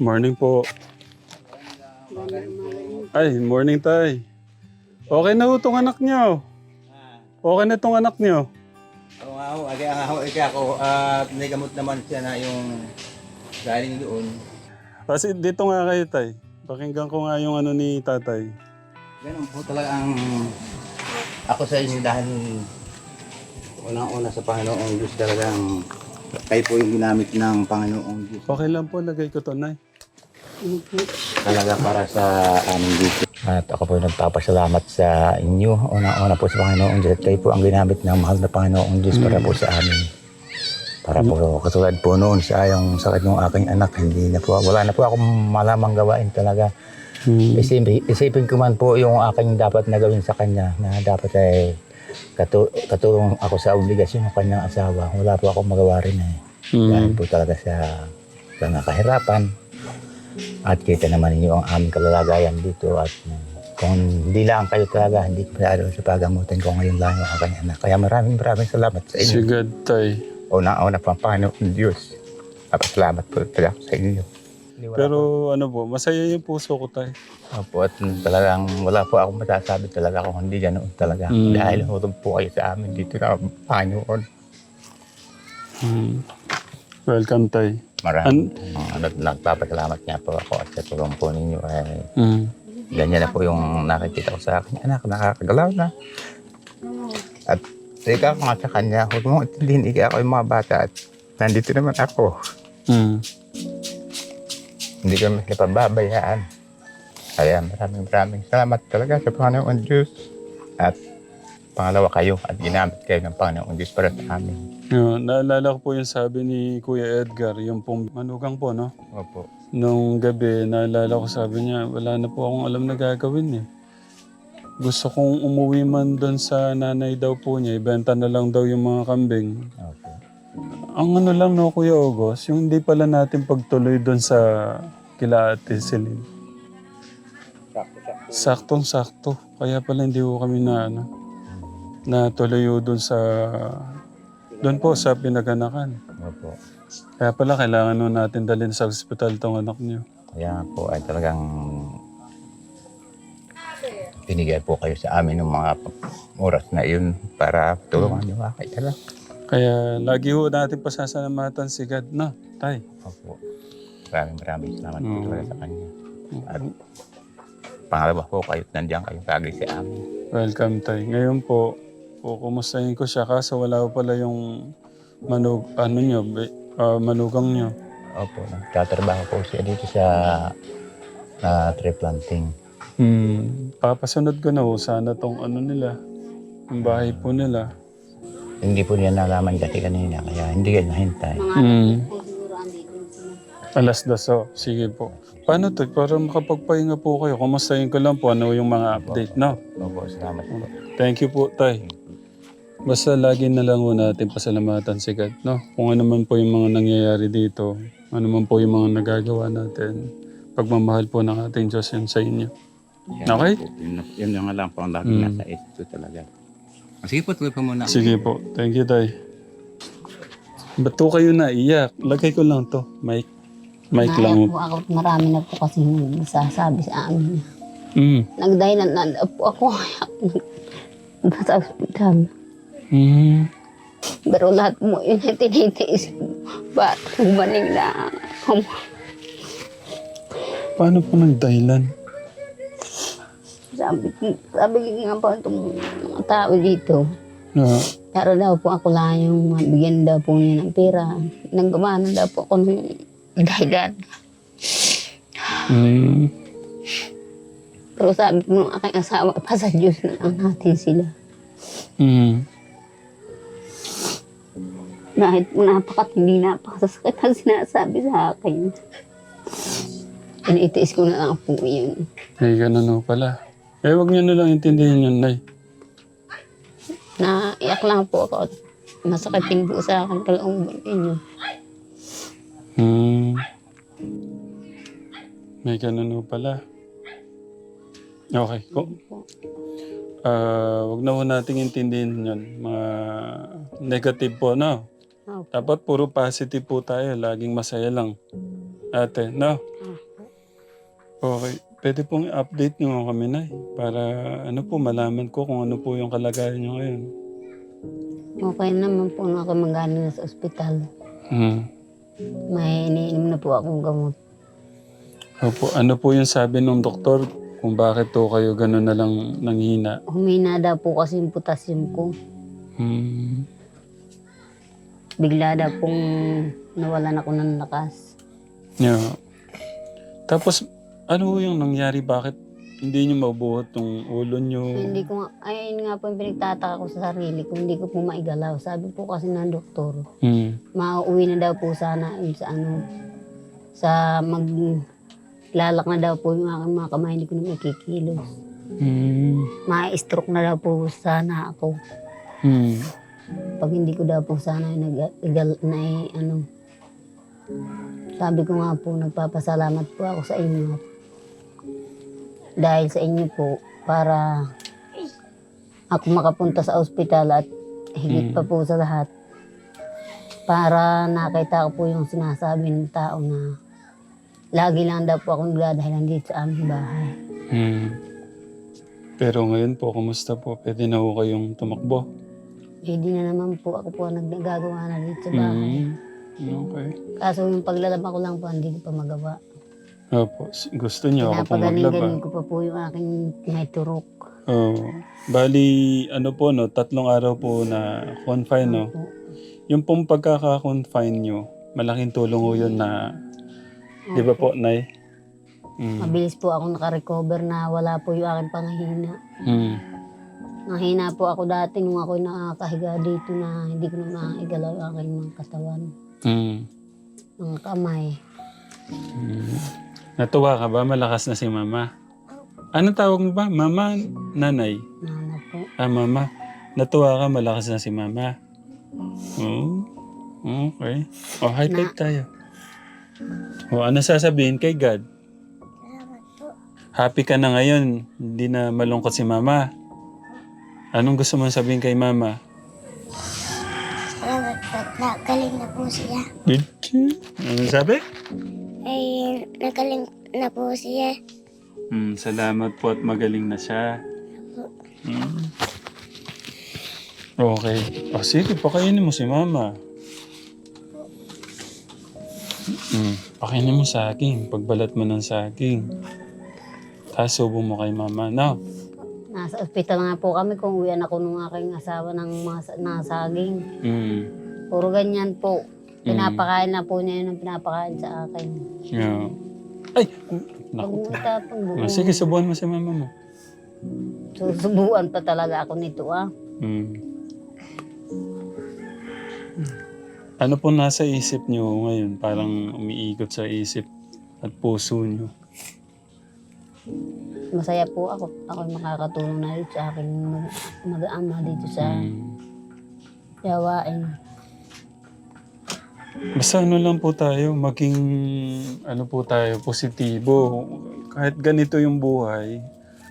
Morning po. Ay, morning tay. Okay na ho itong anak niyo. Okay na itong anak niyo. Oo nga ho, agi ang ako, agi ako, gamot naman siya na yung galing doon. Kasi dito nga kayo tay. Pakinggan ko nga yung ano ni tatay. Ganun po talaga ang ako sa inyo dahil unang-una sa Panginoong Diyos talagang kayo po yung ginamit ng Panginoong Diyos. Okay lang po, lagay ko to, Nay. Talaga para sa aming dito. At ako po nagpapasalamat sa inyo. Unang-una po sa Panginoong Diyos. At kayo po ang ginamit ng mahal na Panginoong Diyos para po sa amin. Para po katulad po noon sa yung sakit ng aking anak, hindi na po, wala na po akong malamang gawain talaga. Hmm. Isipin, isipin ko man po yung aking dapat na gawin sa kanya na dapat ay katu katulong ako sa obligasyon ng kanyang asawa. Wala po akong magawa rin eh. Dahil Hmm. po talaga sa mga kahirapan. At kita naman ninyo ang aming kalalagayan dito at mm, kung hindi lang kayo talaga, hindi ko masyado sa pagamutin ko ngayon lang yung aking anak. Kaya maraming maraming salamat sa inyo. Sigad tay. Una-una pang Panginoon Diyos. Salamat po talaga sa inyo. Pero ano po, masaya yung puso ko tay. Opo, at talagang wala po akong masasabi talaga kung hindi ganoon talaga. Mm. Dahil hutog po kayo sa amin dito na Panginoon. Hmm. Welcome tay. Maraming ano, nagpapasalamat nga po ako at sa tulong po ninyo. Eh, Hmm. ganyan na po yung nakikita ko sa akin. Anak, nakakagalaw na. At ikaw nga sa kanya, huwag mong intindihin, ikaw ako yung mga bata at nandito naman ako. Hmm. Hindi ko mas pababayaan. Kaya maraming maraming salamat talaga sa Panginoon Diyos. At pangalawa kayo at ginamit kayo ng Panginoon Diyos para sa amin. Yun, naalala ko po yung sabi ni Kuya Edgar, yung pong manugang po, no? Opo. Nung gabi, naalala ko sabi niya, wala na po akong alam na gagawin eh. Gusto kong umuwi man doon sa nanay daw po niya, ibenta na lang daw yung mga kambing. Opo. Ang ano lang no, Kuya August, yung hindi pala natin pagtuloy doon sa kila Ate Celine. Saktong-sakto. Kaya pala hindi ko kami na ano, natuloy doon sa, doon po sa pinaganakan. Opo. Kaya pala kailangan nun natin dalhin sa ospital tong anak niyo. Kaya po ay talagang binigay po kayo sa amin ng mga oras na yun para tulungan niyo ako. Kaya Kaya lagi ho natin pasasalamatan si God, no? Tay. Opo. Maraming maraming salamat po talaga sa kanya. At pangalawa po kayo, nandiyan kayo lagi sa amin. Welcome, Tay. Ngayon po, po kumustahin ko siya kaso wala po pala yung manug, ano nyo, be- ah, manugang nyo. Opo, nagtatrabaho po siya dito sa uh, tree planting. Hmm, papasunod ko na ho sana tong ano nila, yung bahay po nila. Hindi po niya nalaman kasi kanina, kaya hindi ka nahintay. Hmm. Alas daso, sige po. Paano to? Para makapagpahinga po kayo. Kumustahin ko lang po ano yung mga update, no? Opo, salamat po. Thank you po, Tay. Basta lagi na lang ho natin pasalamatan si God, no? Kung ano man po yung mga nangyayari dito, ano man po yung mga nagagawa natin, pagmamahal po ng ating Diyos yun sa inyo. Okay? Yun, yun yung lang po ang lagi Mm. nasa ko talaga. Sige po, tuloy pa muna. Sige po. Thank you, Tay. Ba't po kayo naiyak? Lagay ko lang to. Mic. Mic Naiyak lang. po ako. Marami na po kasi nagsasabi sa amin. Mm. Nagdahilan na po ako. Nasa ospital. Mm. Pero lahat mo yun ay tinitiis ko. Ba't gumaling na ako? Paano po nagdahilan? Sabi, sabi nga po itong mga tao dito. Na, Pero daw po ako lang yung bigyan daw po niya ng pera. Nagumana daw po ako ng dahilan. mm. Pero sabi ko ng aking asawa, pa sa Diyos na lang natin sila. Mm. Kahit napakatindi, napakasasakit ang sinasabi sa akin. Iniitiis ko na lang po yun. Ay, ganun ho pala. Eh, wag niyo na lang intindihin yun, Nay. Naiyak lang po ako. Masakit din po sa akin kalooban ninyo. Hmm. May ganun ho pala. Okay. Ko, ah wag na ho nating intindihin yun. Mga negative po, no? Opo. Dapat puro positive po tayo. Laging masaya lang. ate, no? Okay. Pwede pong update nyo kami na para ano po, malaman ko kung ano po yung kalagayan nyo ngayon. Okay naman po na ako magaling sa ospital. Hmm. May iniinom na po akong gamot. Opo, ano po yung sabi ng doktor kung bakit to kayo gano'n na lang nanghina? Humina daw po kasi yung potassium ko. Hmm. Bigla daw pong nawalan ako ng lakas. Yeah. Tapos, ano yung nangyari? Bakit hindi nyo mabuhat yung ulo nyo? Hindi ko nga, ay yun nga po yung pinagtataka ko sa sarili ko, hindi ko po maigalaw. Sabi po kasi ng doktor, Hmm. mauwi na daw po sana yun sa ano, sa mag, lalak na daw po yung aking mga kamay, hindi ko na makikilos. Hmm. Ma-stroke na daw po sana ako. Hmm. Pag hindi ko daw po sana nag, igal, na ano, sabi ko nga po, nagpapasalamat po ako sa inyo. Dahil sa inyo po, para ako makapunta sa ospital at higit pa po sa lahat, para nakita ko po yung sinasabi ng tao na lagi lang daw po ako nagdadahilan dito sa aming bahay. Hmm. Pero ngayon po, kumusta po? Pwede na ho kayong tumakbo? Eh di na naman po ako po ang nagagawa na dito sa bahay. Hmm. Okay. Kaso yung paglalaba ko lang po, hindi ko pa magawa. Opo, gusto niyo ako po maglaba? Ko pa po yung aking may turok. Oh. Bali, ano po, no? Tatlong araw po na confine, no? Po. Yung pong pagkaka-confine nyo, malaking tulong ho yun na, di ba po, Nay? Mm. Mabilis po ako nakarecover na wala po yung aking panghihina. Mm. Nahina po ako dati nung ako nakakahiga dito na hindi ko na maigalaw ang aking mga katawan. Mm. Mga kamay. Mm. Natuwa ka ba? Malakas na si Mama. Anong tawag mo ba? Mama? Nanay? Nana po. Ah, Mama. Natuwa ka? Malakas na si Mama. Oh. Okay. O, oh, high five tayo. O, ano sasabihin kay God? Happy ka na ngayon. Hindi na malungkot si Mama. Anong gusto mo sabihin kay Mama? Salamat po. Nagaling na po siya. Ano sabi? Ay, nagaling na po siya. Hmm, salamat po at magaling na siya. Hmm. Okay. O sige, pakainin mo si Mama. Hmm, pakainin mo sa akin. Pagbalat mo ng saging. Tapos subo mo kay Mama. No? Nasa ospital nga po kami kung uwian ako nung aking asawa ng mga sa- nasaging. Hmm. Puro ganyan po. Pinapakain na po niya yun ang pinapakain sa akin. Yeah. Ay! Naku. matapang Oh, buo, sige, subuhan mo si Mama mo. susubuan pa talaga ako nito ah. Hmm. Ano po nasa isip nyo ngayon? Parang umiikot sa isip at puso nyo. Masaya po ako. Ako makakatulong na dito sa aking mag- mag-ama dito sa Hmm. yawain. Basta ano lang po tayo, maging ano po tayo, positibo. Kahit ganito yung buhay,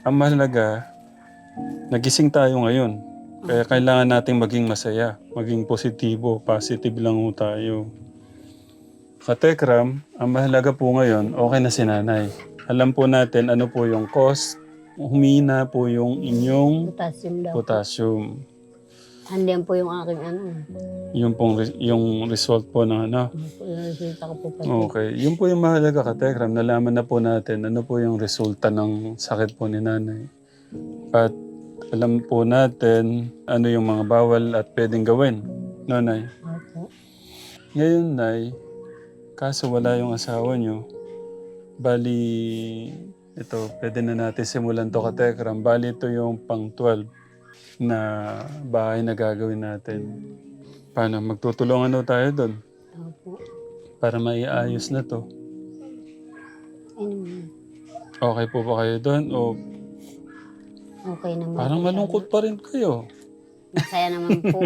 ang mahalaga, nagising tayo ngayon. Kaya kailangan nating maging masaya, maging positibo, positive lang po tayo. Katekram, ang mahalaga po ngayon, okay na si nanay. Alam po natin ano po yung cost, humina po yung inyong Potassium daw. potassium. Andiyan po yung aking ano. Yung, pong, re- yung result po ng ano. Ko po pa. Okay. Yun po yung mahalaga ka, Tekram. Nalaman na po natin ano po yung resulta ng sakit po ni nanay. At alam po natin ano yung mga bawal at pwedeng gawin. No, Nay? Opo. Ngayon, Nay, kaso wala yung asawa nyo, bali, ito, pwede na natin simulan to ka, Tekram. Bali, ito yung pang 12 na bahay na gagawin natin. Paano? Magtutulungan daw tayo doon Opo. para maiayos na to. Ayun. Okay po ba kayo doon? O Okay naman. parang po malungkot pa rin kayo? sana. Masaya naman po.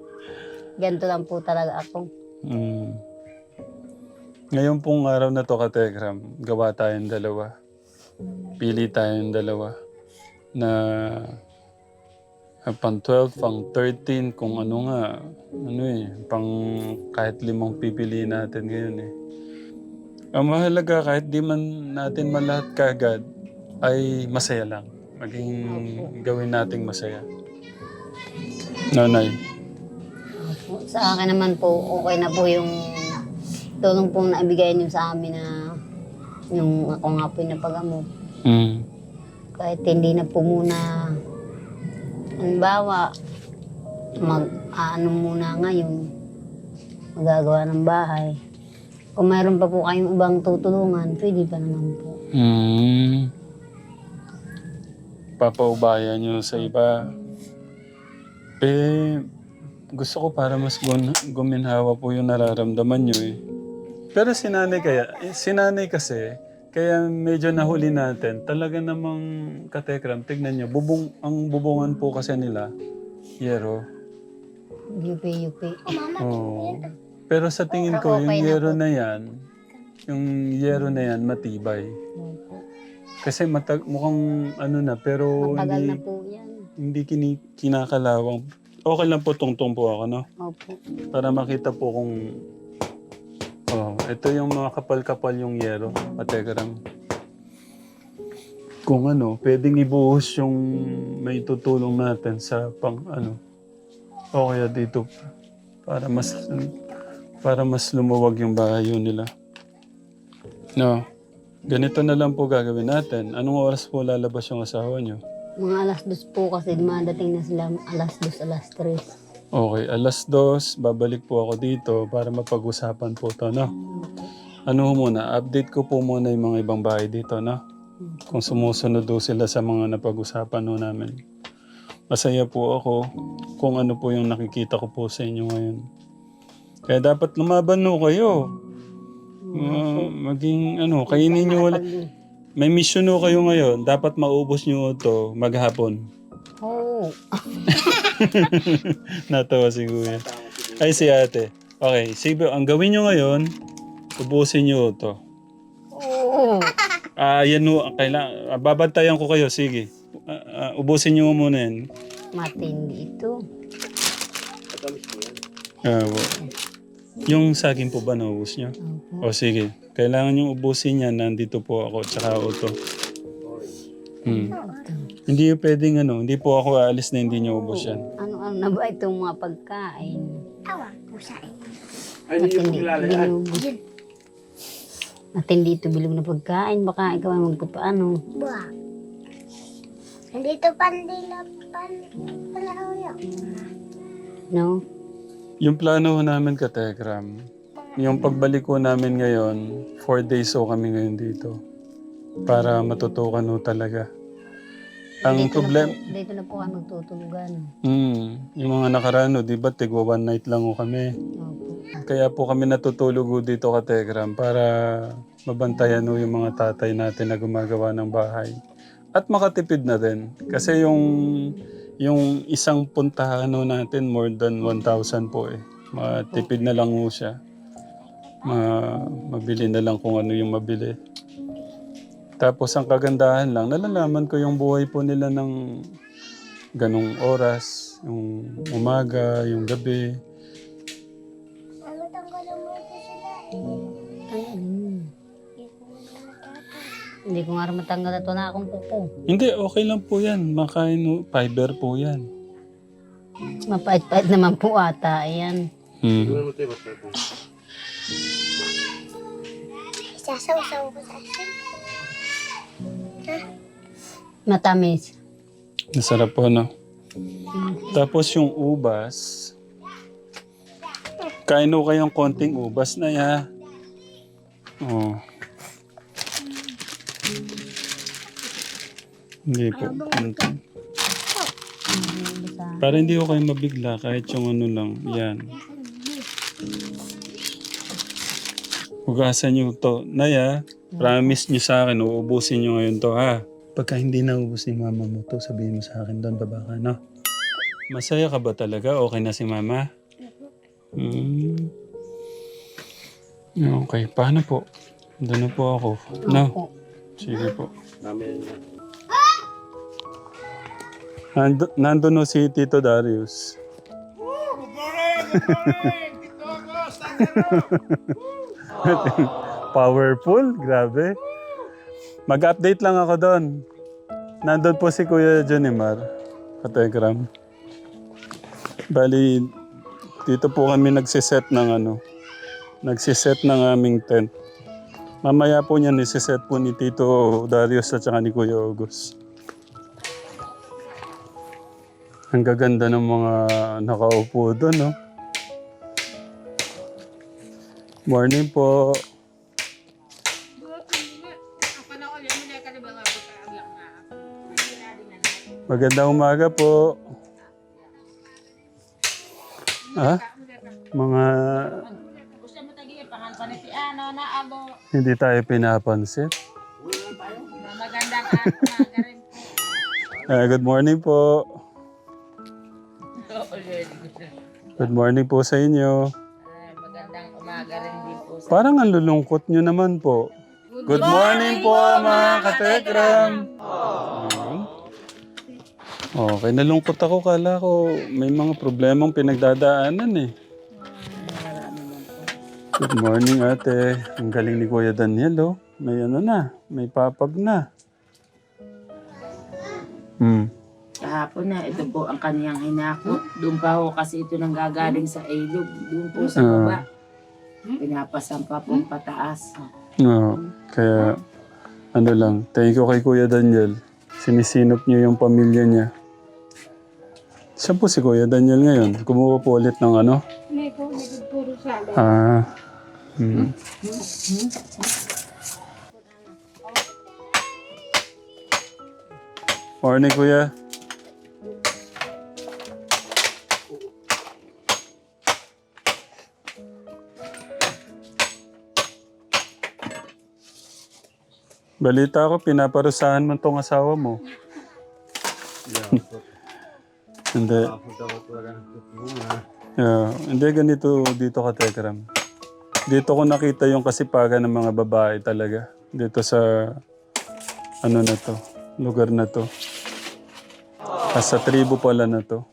Ganito lang po talaga ako. Mm. Ngayon pong araw na to, Kategram, gawa tayong dalawa. Pili tayong dalawa. Na pang 12, pang 13, kung ano nga, ano eh, pang kahit limang pipiliin natin ngayon eh. Ang mahalaga kahit di man natin malahat kagad, ay masaya lang. Maging gawin nating masaya. Nanay. Sa akin naman po, okay na po yung tulong po na ibigay niyo sa amin na yung ako nga po yung napagamot. Mm. Kahit hindi na po muna, halimbawa, mag ano muna ngayon, magagawa ng bahay. Kung mayroon pa po kayong ibang tutulungan, pwede pa naman po. Mm. Papaubayan nyo sa iba. Eh, gusto ko para mas gun- guminhawa po yung nararamdaman nyo eh. Pero si nanay kaya, eh, si nanay kasi, kaya medyo nahuli natin, talaga namang katekram, tignan nyo, bubong, ang bubungan po kasi nila, yero. Yupi, yupi. Oo. Pero sa tingin ko, yung yero na yan, yung yero na yan, matibay. Kasi matag mukhang ano na, pero Matagal hindi, na po yan. hindi kini, kinakalawang. Okay lang po tungtong po ako, no? Opo. Para makita po kung... Ito yung mga kapal-kapal yung yero, kategram. Kung ano, pwedeng ibuhos yung may tutulong natin sa pang ano. O kaya dito para mas para mas lumuwag yung bahay yun nila. No. Ganito na lang po gagawin natin. Anong oras po lalabas yung asawa niyo? Mga alas dos po kasi madating na sila alas dos, alas tres. Okay, alas dos, babalik po ako dito para mapag-usapan po to, no? Ano muna, update ko po muna yung mga ibang bahay dito, no? Kung sumusunod do sila sa mga napag-usapan ho namin. Masaya po ako kung ano po yung nakikita ko po sa inyo ngayon. Kaya dapat lumaban ho kayo. Uh, maging ano, kainin nyo wala. May mission ho kayo ngayon. Dapat maubos nyo to maghapon. oh, Natawa si Kuya. Ay, si ate. Okay, sige, ang gawin nyo ngayon, ubusin nyo to. oh. Ah, yan ho, kailangan, babantayan ko kayo, sige. Ah, ah, ubusin nyo muna yan. Matindi ito. Ah, wa- yung saging po ba naubos nyo? Opo. O sige, kailangan yung ubusin yan, nandito po ako, tsaka auto. Hmm. Hindi yung pwedeng ano, hindi po ako aalis na hindi nyo ubos yan. Ano-ano na ba itong mga pagkain? Awa, pusain. Matindi, bilog. Matindi ito bilog na pagkain. Baka ikaw ay magpapaano. Buwa. Nandito pandila pan panahon No? Yung plano ho namin ka Telegram, yung pagbalik ko namin ngayon, four days ho kami ngayon dito. Para matutukan ho talaga. Ang dito problem, Na po, dito na po kami magtutulugan. mm, yung mga nakaraan ho, di ba, tigwa one night lang ho kami. Opo. Kaya po kami natutulog ho dito ka Telegram para mabantayan ho yung mga tatay natin na gumagawa ng bahay. At makatipid na din. Kasi yung yung isang puntahan ho natin more than 1,000 po eh. Matipid na lang ho siya. Ma mabili na lang kung ano yung mabili. Tapos ang kagandahan lang, nalalaman ko yung buhay po nila ng ganong oras, yung umaga, yung gabi. Ano? Ayun. Hindi ko nga matanggal ito na akong kuko. Hindi, okay lang po yan. Makain, fiber po yan. Mapait-pait naman po ata. Ayan. Hmm. Sasaw-saw ko sa asin. Matamis. Masarap po, no? Tapos yung ubas, kain ho kayong konting ubas na ya. Oh. Hindi po. konti. Para hindi ko kayo mabigla kahit yung ano lang. Yan. Hugasan nyo to. Naya, promise nyo sa akin, uubusin nyo ngayon to ha. Pagka hindi naubos ni mama mo to, sabihin mo sa akin doon, baba ka, no? Masaya ka ba talaga? Okay na si mama? Hmm. Okay, paano po? Doon na po ako. No? Sige po. Nando, nandun no si Tito Darius. Powerful, grabe. Mag-update lang ako doon. Nandun po si Kuya Junimar, kategram. Bali, dito po kami nagsiset ng ano, nagsiset ng aming tent. Mamaya po niyan, isiset po ni Tito Darius at saka ni Kuya August. Ang gaganda ng mga nakaupo doon, no? Morning po. Magandang umaga po. Ha? Mga hindi tayo pinapansin. Ah, good morning po. Good morning po sa inyo. Parang ang lulungkot nyo naman po. Good morning po mga katekram. Ayan. Okay, nalungkot ako. Kala ko may mga problemang pinagdadaanan eh. Good morning ate. Ang galing ni Kuya Daniel oh. May ano na, may papag na. Hmm. Kahapon na, ito po ang kaniyang hinakot. Doon pa ho kasi ito nang gagaling sa ilog. Doon po sa Ah. Baba. Pinapasampa po pataas. Oo. kaya ano lang, thank you kay Kuya Daniel. Sinisinop niyo yung pamilya niya. Siya po si Kuya Daniel ngayon. Kumuha po ulit ng ano? Ah. Hmm. Morning, Kuya. Balita ko, pinaparusahan mo tong asawa mo. hindi. Yeah, hindi ganito dito ka, Tekram. Dito ko nakita yung kasipagan ng mga babae talaga. Dito sa, ano na to, lugar na to. Ah, sa tribo pala na to.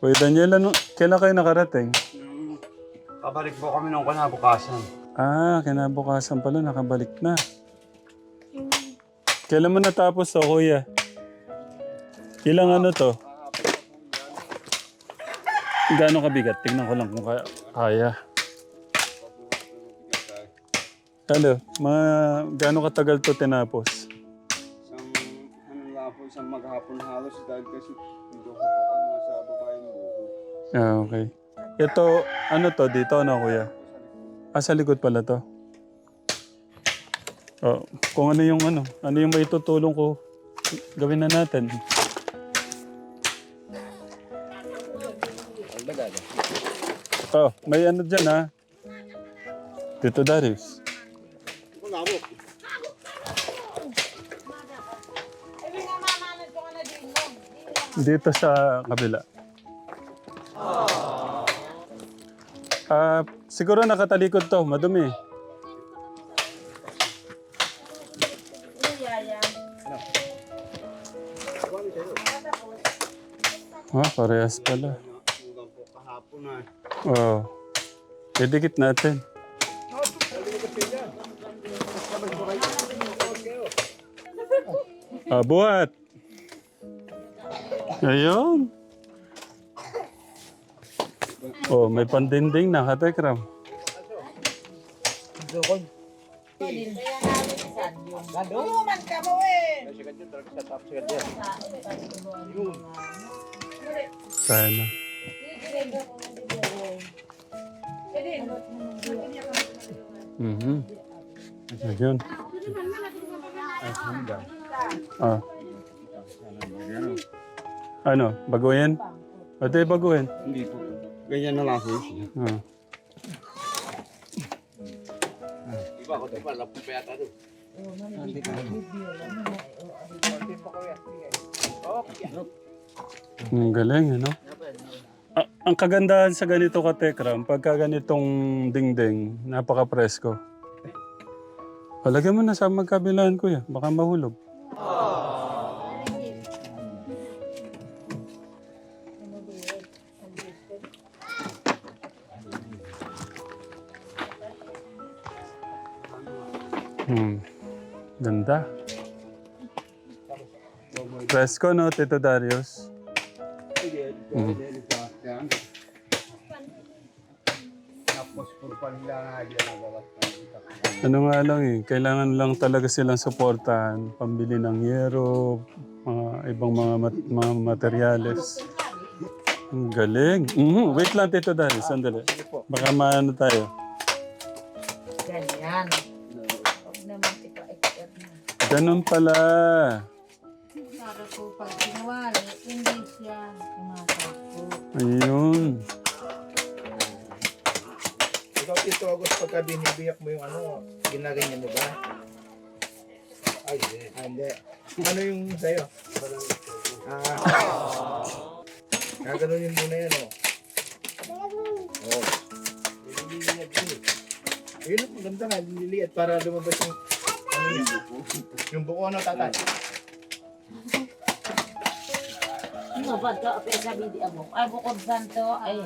Kuya Daniel, ano, kailan kayo nakarating? Kabalik po kami nung kanabukasan. Ah, kinabukasan pala, nakabalik na. Kailan mo natapos to, kuya? Ilang ano to? Gaano kabigat? Tingnan ko lang kung kaya. kaya. Hello, mga gaano katagal to tinapos? Isang, ano nga po, isang maghapon halos dahil kasi dito ko po kami nasa babaeng buko. Ah, okay. Ito, ano to dito, ano kuya? Ah, sa likod pala to. Oh, kung ano yung ano, ano yung maitutulong ko, gawin na natin. Oh, may ano dyan ha. Tito Darius. Dito sa kabila. Ah, siguro nakatalikod to, madumi. Ah, parehas pala. Hanggang po kahapon na. Oo. Oh. Idikit natin. Ah, buhat. Ayun. Oh, may pandinding na, katekram. Kaya na. Mhm. Ayun. Ah. Ano, baguhin? Pwede baguhin. Hindi po. Ganyan na lang po. Ah. Iba ako ito pala po payata doon. Ang galing, ano? Ah, ang kagandahan sa ganito ka, Tekram, pagka ganitong dingding, napaka-presko. Palagyan mo na sa magkabilaan, kuya. Baka mahulog. Hmm. Ganda. Presko, no, Tito Darius? Mm. Tapos por panila nga dyan ang gawas Ano nga lang eh, kailangan lang talaga silang suportahan. Pambili ng yero, mga ibang mga, mat- mga materyales. Ang galing. Mhm, Wait lang, Tito Darius, sandali. Baka maano tayo. Ganyan. Huwag naman ika-expert na. Ganun pala. Para po pag Ayun. Ikaw, Tito August, pagka binibiyak mo yung ano, ginaganyan mo ba? Ay, hindi. Ah, hindi. Ano yung sa'yo? Ah, ganun yung muna yan, oh. Oh. Ayun, maganda nga, liliit para lumabas yung, ano yun, yung buko ano, tatay. Ano ba ito? Apel sabi di abo. Ay, bukod santo. Ay,